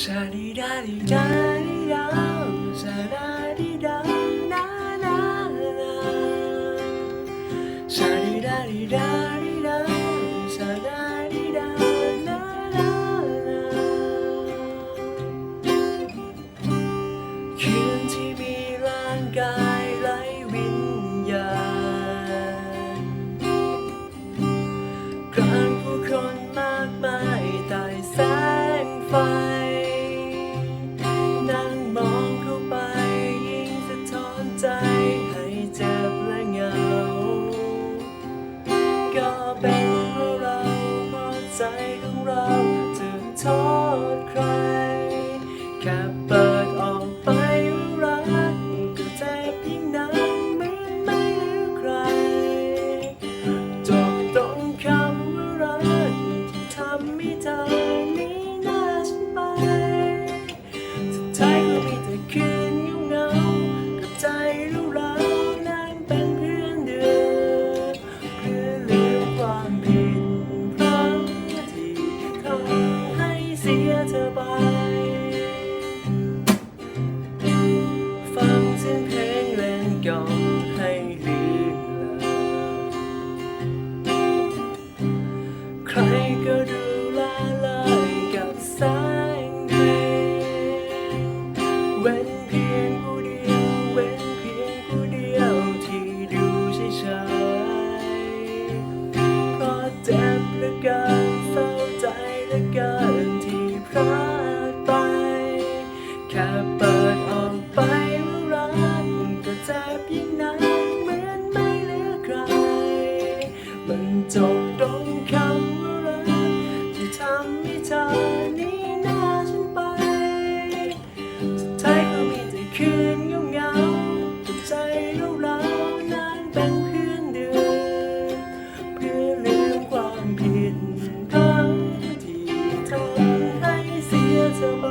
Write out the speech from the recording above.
ซาดีคืนที่มีร่างกายไร้วิญญาณกลางผู้คนมากมาย ราจะโทษใครแค่ มันจบตรงคำว่ารักที่ทำให้เธอนี้หน้าฉันไปสุดท้ายก็มีแต่คืนเงาเงาใจเราเรานั้นเป็นเพื่อนเดินเพื่อลืมความผิดครั้งที่ทำให้เสียเธอไป